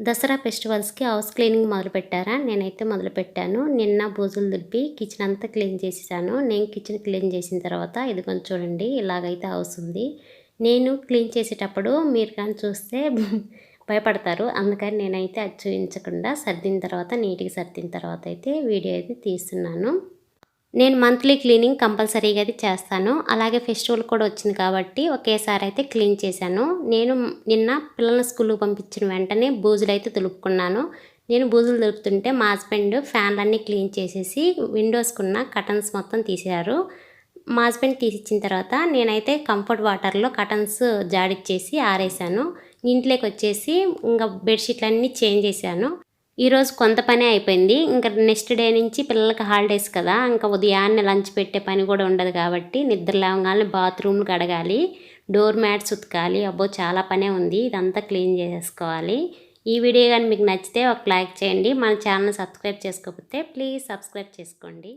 దసరా ఫెస్టివల్స్కి house cleaning మొదలు పెట్టారా నేనైతే మొదలుపెట్టాను. నిన్న బూజులు దులిపి కిచెన్ అంతా క్లీన్ చేసేసాను. నేను కిచెన్ క్లీన్ చేసిన తర్వాత ఇది కొంచెం చూడండి ఇలాగైతే హౌస్ ఉంది. నేను క్లీన్ చేసేటప్పుడు మీరు కానీ చూస్తే భయపడతారు. అందుకని నేనైతే అది చూపించకుండా సర్దిన తర్వాత నీట్గా సర్దిన తర్వాత అయితే వీడియో అయితే తీస్తున్నాను. నేను మంత్లీ క్లీనింగ్ కంపల్సరీగా అయితే చేస్తాను. అలాగే ఫెస్టివల్ కూడా వచ్చింది కాబట్టి ఒకేసారి అయితే క్లీన్ చేశాను. నేను నిన్న పిల్లల్ని స్కూల్కి పంపించిన వెంటనే బూజులు అయితే తులుపుకున్నాను నేను బూజులు తులుపుతుంటే మా హస్బెండ్ ఫ్యాన్లన్నీ క్లీన్ చేసేసి విండోస్కున్న కటన్స్ మొత్తం తీసారు మా హస్బెండ్ తీసిచ్చిన తర్వాత నేనైతే కంఫర్ట్ వాటర్లో కటన్స్ జాడిచ్చేసి ఆరేసాను ఇంట్లోకి వచ్చేసి ఇంకా బెడ్షీట్లన్నీ చేంజ్ చేశాను. ఈరోజు కొంత పని అయిపోయింది. ఇంకా నెక్స్ట్ డే నుంచి పిల్లలకి హాలిడేస్ కదా ఇంకా ఉదయాన్నే లంచ్ పెట్టే పని కూడా ఉండదు కాబట్టి నిద్ర లేవగానే బాత్రూమ్లు కడగాలి డోర్ మ్యాట్స్ ఉతకాలి. అబ్బో చాలా పనే ఉంది. ఇదంతా క్లీన్ చేసుకోవాలి ఈ వీడియో కానీ మీకు నచ్చితే ఒక లైక్ చేయండి. మన ఛానల్ సబ్స్క్రైబ్ చేసుకోకపోతే ప్లీజ్ సబ్స్క్రైబ్ చేసుకోండి.